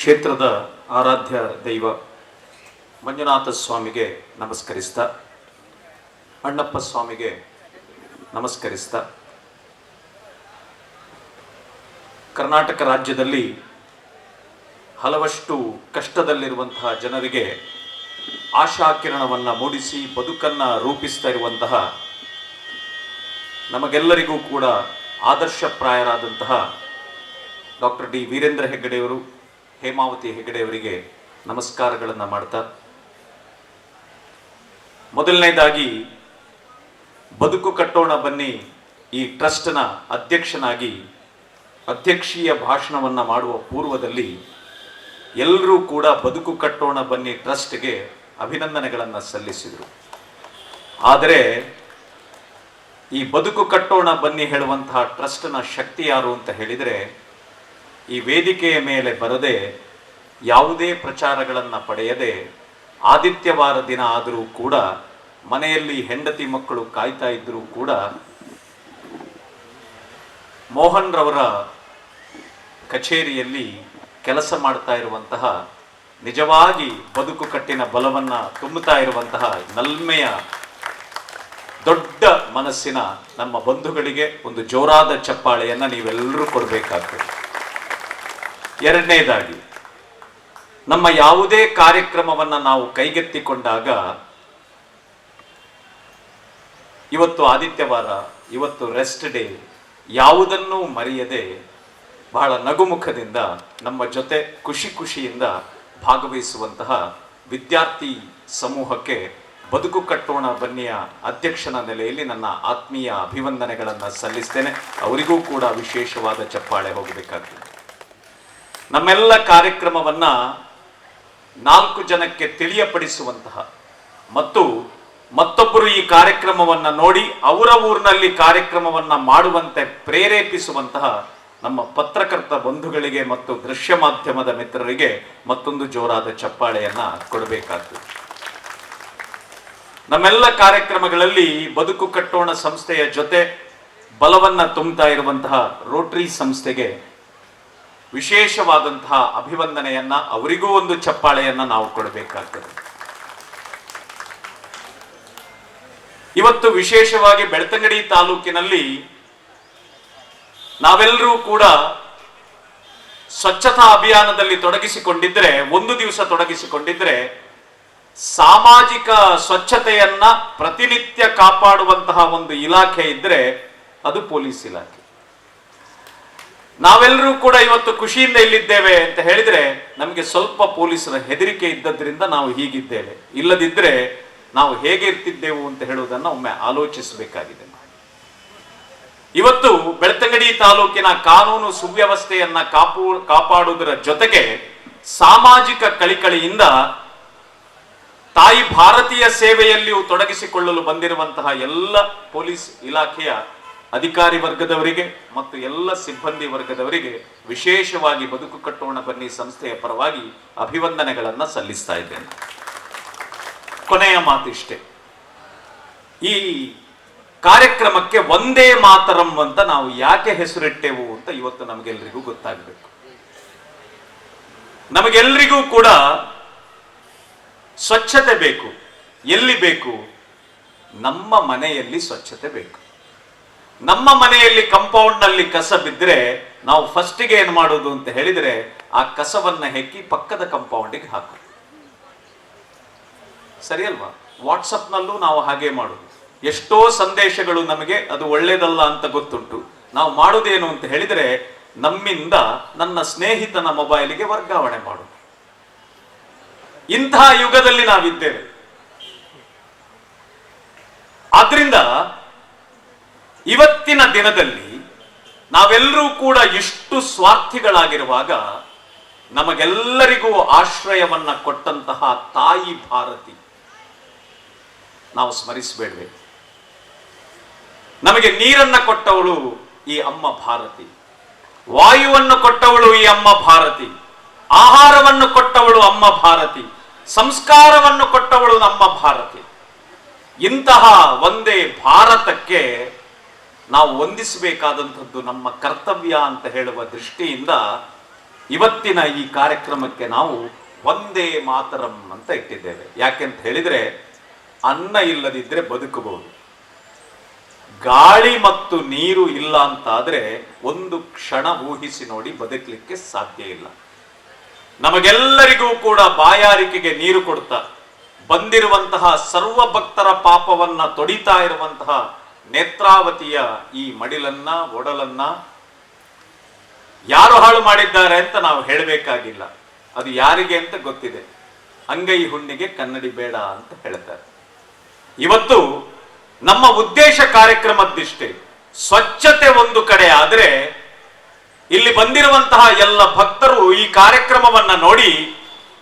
ಕ್ಷೇತ್ರದ ಆರಾಧ್ಯ ದೈವ ಮಂಜುನಾಥ ಸ್ವಾಮಿಗೆ ನಮಸ್ಕರಿಸ್ತಾ, ಅಣ್ಣಪ್ಪ ಸ್ವಾಮಿಗೆ ನಮಸ್ಕರಿಸ್ತಾ. ಕರ್ನಾಟಕ ರಾಜ್ಯದಲ್ಲಿ ಹಲವಷ್ಟು ಕಷ್ಟದಲ್ಲಿರುವಂತಹ ಜನರಿಗೆ ಆಶಾಕಿರಣವನ್ನು ಮೂಡಿಸಿ ಬದುಕನ್ನು ರೂಪಿಸ್ತಾ ಇರುವಂತಹ ನಮಗೆಲ್ಲರಿಗೂ ಕೂಡ ಆದರ್ಶಪ್ರಾಯರಾದಂತಹ ಡಾಕ್ಟರ್ ಡಿ ವೀರೇಂದ್ರ ಹೆಗ್ಗಡೆಯವರು ಹೇಮಾವತಿ ಹೆಗಡೆಯವರಿಗೆ ನಮಸ್ಕಾರಗಳನ್ನು ಮಾಡ್ತಾ, ಮೊದಲನೇದಾಗಿ ಬದುಕು ಕಟ್ಟೋಣ ಬನ್ನಿ ಈ ಟ್ರಸ್ಟ್ನ ಅಧ್ಯಕ್ಷನಾಗಿ ಅಧ್ಯಕ್ಷೀಯ ಭಾಷಣವನ್ನು ಮಾಡುವ ಪೂರ್ವದಲ್ಲಿ ಎಲ್ಲರೂ ಕೂಡ ಬದುಕು ಕಟ್ಟೋಣ ಬನ್ನಿ ಟ್ರಸ್ಟ್ಗೆ ಅಭಿನಂದನೆಗಳನ್ನು ಸಲ್ಲಿಸಿದರು. ಆದರೆ ಈ ಬದುಕು ಕಟ್ಟೋಣ ಬನ್ನಿ ಹೇಳುವಂತಹ ಟ್ರಸ್ಟ್ನ ಶಕ್ತಿ ಯಾರು ಅಂತ ಹೇಳಿದರೆ ಈ ವೇದಿಕೆಯ ಮೇಲೆ ಬರದೆ ಯಾವುದೇ ಪ್ರಚಾರಗಳನ್ನು ಪಡೆಯದೆ ಆದಿತ್ಯವಾರ ದಿನ ಆದರೂ ಕೂಡ ಮನೆಯಲ್ಲಿ ಹೆಂಡತಿ ಮಕ್ಕಳು ಕಾಯ್ತಾ ಇದ್ದರೂ ಕೂಡ ಮೋಹನ್ ರವರ ಕಚೇರಿಯಲ್ಲಿ ಕೆಲಸ ಮಾಡ್ತಾ ಇರುವಂತಹ, ನಿಜವಾಗಿ ಬದುಕು ಕಟ್ಟಿನ ಬಲವನ್ನು ತುಂಬುತ್ತಾ ಇರುವಂತಹ ನಲ್ಮೆಯ ದೊಡ್ಡ ಮನಸ್ಸಿನ ನಮ್ಮ ಬಂಧುಗಳಿಗೆ ಒಂದು ಜೋರಾದ ಚಪ್ಪಾಳೆಯನ್ನು ನೀವೆಲ್ಲರೂ ಕೊಡಬೇಕಾಗ್ತದೆ. ಎರಡನೇದಾಗಿ, ನಮ್ಮ ಯಾವುದೇ ಕಾರ್ಯಕ್ರಮವನ್ನು ನಾವು ಕೈಗೆತ್ತಿಕೊಂಡಾಗ, ಇವತ್ತು ಆದಿತ್ಯವಾರ, ಇವತ್ತು ರೆಸ್ಟ್ ಡೇ ಯಾವುದನ್ನೂ ಮರೆಯದೆ ಬಹಳ ನಗುಮುಖದಿಂದ, ನಮ್ಮ ಜೊತೆ ಖುಷಿ ಖುಷಿಯಿಂದ ಭಾಗವಹಿಸುವಂತಹ ವಿದ್ಯಾರ್ಥಿ ಸಮೂಹಕ್ಕೆ ಬದುಕು ಕಟ್ಟೋಣ ಬನ್ನಿಯ ಅಧ್ಯಕ್ಷನ ನೆಲೆಯಲ್ಲಿ ನನ್ನ ಆತ್ಮೀಯ ಅಭಿವಂದನೆಗಳನ್ನು ಸಲ್ಲಿಸ್ತೇನೆ. ಅವರಿಗೂ ಕೂಡ ವಿಶೇಷವಾದ ಚಪ್ಪಾಳೆ ಹೋಗಬೇಕಾಗ್ತದೆ. ನಮ್ಮೆಲ್ಲ ಕಾರ್ಯಕ್ರಮವನ್ನ ನಾಲ್ಕು ಜನಕ್ಕೆ ತಿಳಿಯಪಡಿಸುವಂತಹ ಮತ್ತು ಮತ್ತೊಬ್ಬರು ಈ ಕಾರ್ಯಕ್ರಮವನ್ನ ನೋಡಿ ಅವರ ಊರಿನಲ್ಲಿ ಕಾರ್ಯಕ್ರಮವನ್ನ ಮಾಡುವಂತೆ ಪ್ರೇರೇಪಿಸುವಂತಹ ನಮ್ಮ ಪತ್ರಕರ್ತ ಬಂಧುಗಳಿಗೆ ಮತ್ತು ದೃಶ್ಯ ಮಾಧ್ಯಮದ ಮಿತ್ರರಿಗೆ ಮತ್ತೊಂದು ಜೋರಾದ ಚಪ್ಪಾಳೆಯನ್ನ ಕೊಡಬೇಕಾಗ್ತದೆ ನಮ್ಮೆಲ್ಲ ಕಾರ್ಯಕ್ರಮಗಳಲ್ಲಿ ಬದುಕು ಕಟ್ಟೋಣ ಸಂಸ್ಥೆಯ ಜೊತೆ ಬಲವನ್ನ ತುಂಬುತ್ತಾ ಇರುವಂತಹ ರೋಟರಿ ಸಂಸ್ಥೆಗೆ ವಿಶೇಷವಾದಂತಹ ಅಭಿವಂದನೆಯನ್ನ ಅವರಿಗೂ ಒಂದು ಚಪ್ಪಾಳೆಯನ್ನ ನಾವು ಕೊಡಬೇಕಾಗ್ತದೆ. ಇವತ್ತು ವಿಶೇಷವಾಗಿ ಬೆಳ್ತಂಗಡಿ ತಾಲೂಕಿನಲ್ಲಿ ನಾವೆಲ್ಲರೂ ಕೂಡ ಸ್ವಚ್ಛತಾ ಅಭಿಯಾನದಲ್ಲಿ ತೊಡಗಿಸಿಕೊಂಡಿದ್ರೆ, ಒಂದು ದಿವಸ ತೊಡಗಿಸಿಕೊಂಡಿದ್ರೆ, ಸಾಮಾಜಿಕ ಸ್ವಚ್ಛತೆಯನ್ನ ಪ್ರತಿನಿತ್ಯ ಕಾಪಾಡುವಂತಹ ಒಂದು ಇಲಾಖೆ ಇದ್ರೆ ಅದು ಪೊಲೀಸ್ ಇಲಾಖೆ. ನಾವೆಲ್ಲರೂ ಕೂಡ ಇವತ್ತು ಖುಷಿಯಿಂದ ಇಲ್ಲಿದ್ದೇವೆ ಅಂತ ಹೇಳಿದ್ರೆ ನಮಗೆ ಸ್ವಲ್ಪ ಪೊಲೀಸರ ಹೆದರಿಕೆ ಇದ್ದದ್ರಿಂದ ನಾವು ಹೀಗಿದ್ದೇವೆ. ಇಲ್ಲದಿದ್ರೆ ನಾವು ಹೇಗೆ ಇರ್ತಿದ್ದೆವು ಅಂತ ಹೇಳುವುದನ್ನು ಒಮ್ಮೆ ಆಲೋಚಿಸಬೇಕಾಗಿದೆ. ಇವತ್ತು ಬೆಳ್ತಂಗಡಿ ತಾಲೂಕಿನ ಕಾನೂನು ಸುವ್ಯವಸ್ಥೆಯನ್ನ ಕಾಪು, ಕಾಪಾಡುವುದರ ಜೊತೆಗೆ ಸಾಮಾಜಿಕ ಕಳಿಕಳಿಯಿಂದ ತಾಯಿ ಭಾರತೀಯ ಸೇವೆಯಲ್ಲಿಯೂ ತೊಡಗಿಸಿಕೊಳ್ಳಲು ಬಂದಿರುವಂತಹ ಎಲ್ಲ ಪೊಲೀಸ್ ಇಲಾಖೆಯ ಅಧಿಕಾರಿ ವರ್ಗದವರಿಗೆ ಮತ್ತು ಎಲ್ಲ ಸಿಬ್ಬಂದಿ ವರ್ಗದವರಿಗೆ ವಿಶೇಷವಾಗಿ ಬದುಕು ಕಟ್ಟೋಣ ಬನ್ನಿ ಸಂಸ್ಥೆಯ ಪರವಾಗಿ ಅಭಿವಂದನೆಗಳನ್ನು ಸಲ್ಲಿಸ್ತಾ ಇದ್ದೇನೆ. ಕೊನೆಯ ಮಾತಿಷ್ಟೇ. ಈ ಕಾರ್ಯಕ್ರಮಕ್ಕೆ ಒಂದೇ ಮಾತರಂ ಅಂತ ನಾವು ಯಾಕೆ ಹೆಸರಿಟ್ಟೆವು ಅಂತ ಇವತ್ತು ನಮಗೆಲ್ಲರಿಗೂ ಗೊತ್ತಾಗಬೇಕು. ನಮಗೆಲ್ಲರಿಗೂ ಕೂಡ ಸ್ವಚ್ಛತೆ ಬೇಕು. ಎಲ್ಲಿ ಬೇಕು? ನಮ್ಮ ಮನೆಯಲ್ಲಿ ಸ್ವಚ್ಛತೆ ಬೇಕು. ನಮ್ಮ ಮನೆಯಲ್ಲಿ ಕಾಂಪೌಂಡ್ನಲ್ಲಿ ಕಸ ಬಿದ್ದರೆ ನಾವು ಫಸ್ಟಿಗೆ ಏನು ಮಾಡೋದು ಅಂತ ಹೇಳಿದ್ರೆ ಆ ಕಸವನ್ನ ಹೆಕ್ಕಿ ಪಕ್ಕದ ಕಂಪೌಂಡಿಗೆ ಹಾಕು. ಸರಿ ಅಲ್ವಾ? ವಾಟ್ಸಪ್ನಲ್ಲೂ ನಾವು ಹಾಗೆ ಮಾಡೋದು. ಎಷ್ಟೋ ಸಂದೇಶಗಳು ನಮಗೆ ಅದು ಒಳ್ಳೇದಲ್ಲ ಅಂತ ಗೊತ್ತುಂಟು. ನಾವು ಮಾಡೋದೇನು ಅಂತ ಹೇಳಿದ್ರೆ ನಮ್ಮಿಂದ ನನ್ನ ಸ್ನೇಹಿತನ ಮೊಬೈಲಿಗೆ ವರ್ಗಾವಣೆ ಮಾಡೋದು. ಇಂತಹ ಯುಗದಲ್ಲಿ ನಾವಿದ್ದೇವೆ. ಆದ್ರಿಂದ ಇವತ್ತಿನ ದಿನದಲ್ಲಿ ನಾವೆಲ್ಲರೂ ಕೂಡ ಇಷ್ಟು ಸ್ವಾರ್ಥಿಗಳಾಗಿರುವಾಗ ನಮಗೆಲ್ಲರಿಗೂ ಆಶ್ರಯವನ್ನ ಕೊಟ್ಟಂತಹ ತಾಯಿ ಭಾರತಿ. ನಾವು ಸ್ಮರಿಸಬೇಡ್ವೆ. ನಮಗೆ ನೀರನ್ನ ಕೊಟ್ಟವಳು ಈ ಅಮ್ಮ ಭಾರತಿ. ವಾಯುವನ್ನು ಕೊಟ್ಟವಳು ಈ ಅಮ್ಮ ಭಾರತಿ. ಆಹಾರವನ್ನು ಕೊಟ್ಟವಳು ಅಮ್ಮ ಭಾರತಿ. ಸಂಸ್ಕಾರವನ್ನು ಕೊಟ್ಟವಳು ನಮ್ಮ ಭಾರತಿ. ಇಂತಹ ಒಂದೇ ಭಾರತಕ್ಕೆ ನಾವು ಹೊಂದಿಸಬೇಕಾದಂಥದ್ದು ನಮ್ಮ ಕರ್ತವ್ಯ ಅಂತ ಹೇಳುವ ದೃಷ್ಟಿಯಿಂದ ಇವತ್ತಿನ ಈ ಕಾರ್ಯಕ್ರಮಕ್ಕೆ ನಾವು ಒಂದೇ ಮಾತರಂ ಅಂತ ಇಟ್ಟಿದ್ದೇವೆ. ಯಾಕೆಂತ ಹೇಳಿದ್ರೆ, ಅನ್ನ ಇಲ್ಲದಿದ್ದರೆ ಬದುಕಬಹುದು. ಗಾಳಿ ಮತ್ತು ನೀರು ಇಲ್ಲ ಅಂತಾದ್ರೆ ಒಂದು ಕ್ಷಣ ಊಹಿಸಿ ನೋಡಿ ಬದುಕಲಿಕ್ಕೆ ಸಾಧ್ಯ ಇಲ್ಲ. ನಮಗೆಲ್ಲರಿಗೂ ಕೂಡ ಬಾಯಾರಿಕೆಗೆ ನೀರು ಕೊಡ್ತಾ ಬಂದಿರುವಂತಹ ಸರ್ವ ಭಕ್ತರ ಪಾಪವನ್ನ ತೊಡಿತಾ ಇರುವಂತಹ ನೇತ್ರಾವತಿಯ ಈ ಮಡಿಲನ್ನ, ಒಡಲನ್ನ ಯಾರು ಹಾಳು ಮಾಡಿದ್ದಾರೆ ಅಂತ ನಾವು ಹೇಳಬೇಕಾಗಿಲ್ಲ. ಅದು ಯಾರಿಗೆ ಅಂತ ಗೊತ್ತಿದೆ. ಅಂಗೈ ಹುಣ್ಣಿಗೆ ಕನ್ನಡಿ ಬೇಡ ಅಂತ ಹೇಳ್ತಾರೆ. ಇವತ್ತು ನಮ್ಮ ಉದ್ದೇಶ ಕಾರ್ಯಕ್ರಮದ್ದಿಷ್ಟೇ ಸ್ವಚ್ಛತೆ ಒಂದು ಕಡೆ ಆದರೆ ಇಲ್ಲಿ ಬಂದಿರುವಂತಹ ಎಲ್ಲ ಭಕ್ತರು ಈ ಕಾರ್ಯಕ್ರಮವನ್ನ ನೋಡಿ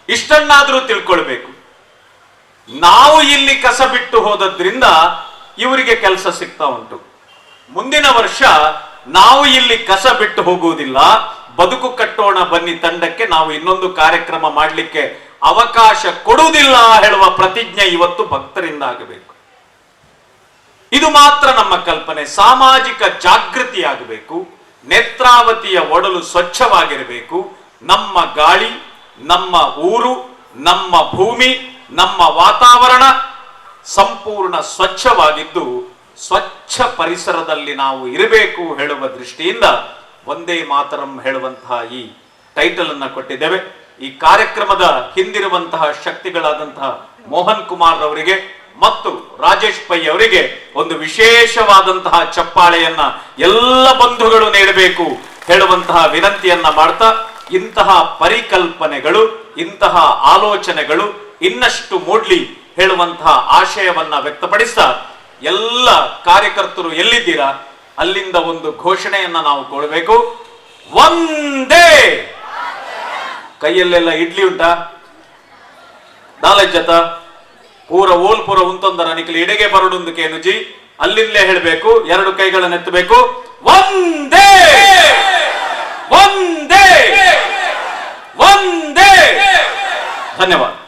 ಇಷ್ಟನ್ನಾದರೂ ತಿಳ್ಕೊಳ್ಬೇಕು. ನಾವು ಇಲ್ಲಿ ಕಸ ಬಿಟ್ಟು ಹೋದದ್ರಿಂದ ಇವರಿಗೆ ಕೆಲಸ ಸಿಗ್ತಾ ಉಂಟು. ಮುಂದಿನ ವರ್ಷ ನಾವು ಇಲ್ಲಿ ಕಸ ಬಿಟ್ಟು ಹೋಗುವುದಿಲ್ಲ. ಬದುಕು ಕಟ್ಟೋಣ ಬನ್ನಿ ತಂಡಕ್ಕೆ ನಾವು ಇನ್ನೊಂದು ಕಾರ್ಯಕ್ರಮ ಮಾಡಲಿಕ್ಕೆ ಅವಕಾಶ ಕೊಡುವುದಿಲ್ಲ ಹೇಳುವ ಪ್ರತಿಜ್ಞೆ ಇವತ್ತು ಭಕ್ತರಿಂದ ಆಗಬೇಕು. ಇದು ಮಾತ್ರ ನಮ್ಮ ಕಲ್ಪನೆ. ಸಾಮಾಜಿಕ ಜಾಗೃತಿ ಆಗಬೇಕು. ನೇತ್ರಾವತಿಯ ಒಡಲು ಸ್ವಚ್ಛವಾಗಿರಬೇಕು. ನಮ್ಮ ಗಾಳಿ, ನಮ್ಮ ಊರು, ನಮ್ಮ ಭೂಮಿ, ನಮ್ಮ ವಾತಾವರಣ ಸಂಪೂರ್ಣ ಸ್ವಚ್ಛವಾಗಿದ್ದು ಸ್ವಚ್ಛ ಪರಿಸರದಲ್ಲಿ ನಾವು ಇರಬೇಕು ಹೇಳುವ ದೃಷ್ಟಿಯಿಂದ ಒಂದೇ ಮಾತರಂ ಹೇಳುವಂತಹ ಈ ಟೈಟಲ್ ಅನ್ನ ಕೊಟ್ಟಿದ್ದೇವೆ. ಈ ಕಾರ್ಯಕ್ರಮದ ಹಿಂದಿರುವಂತಹ ಶಕ್ತಿಗಳಾದಂತಹ ಮೋಹನ್ ಕುಮಾರ್ ಅವರಿಗೆ ಮತ್ತು ರಾಜೇಶ್ ಪೈ ಅವರಿಗೆ ಒಂದು ವಿಶೇಷವಾದಂತಹ ಚಪ್ಪಾಳೆಯನ್ನ ಎಲ್ಲ ಬಂಧುಗಳು ನೀಡಬೇಕು ಹೇಳುವಂತಹ ವಿನಂತಿಯನ್ನ ಮಾಡ್ತಾ ಇಂತಹ ಪರಿಕಲ್ಪನೆಗಳು, ಇಂತಹ ಆಲೋಚನೆಗಳು ಇನ್ನಷ್ಟು ಮೂಡ್ಲಿ ಹೇಳುವಂತಹ ಆಶಯವನ್ನ ವ್ಯಕ್ತಪಡಿಸ್ತಾ ಎಲ್ಲ ಕಾರ್ಯಕರ್ತರು ಎಲ್ಲಿದ್ದೀರಾ? ಅಲ್ಲಿಂದ ಒಂದು ಘೋಷಣೆಯನ್ನ ನಾವು ಕೊಡಬೇಕು. ಒಂದೇ! ಕೈಯಲ್ಲೆಲ್ಲ ಇಡ್ಲಿ ಉಂಟಾ? ದಾಲಜ್ಜತ ಜತ ಪೂರ ಓಲ್ ಪೂರ ಉಂತೊಂದರ ನಿಕ್ಲಿ ಇಡಗೆ ಬರಡೊಂದು ಕೇನುಜಿ ಅಲ್ಲಿಂದಲೇ ಹೇಳಬೇಕು, ಎರಡು ಕೈಗಳನ್ನು ಎತ್ತಬೇಕು. ಒಂದೇ! ಒಂದೇ! ಒಂದೇ! ಧನ್ಯವಾದ.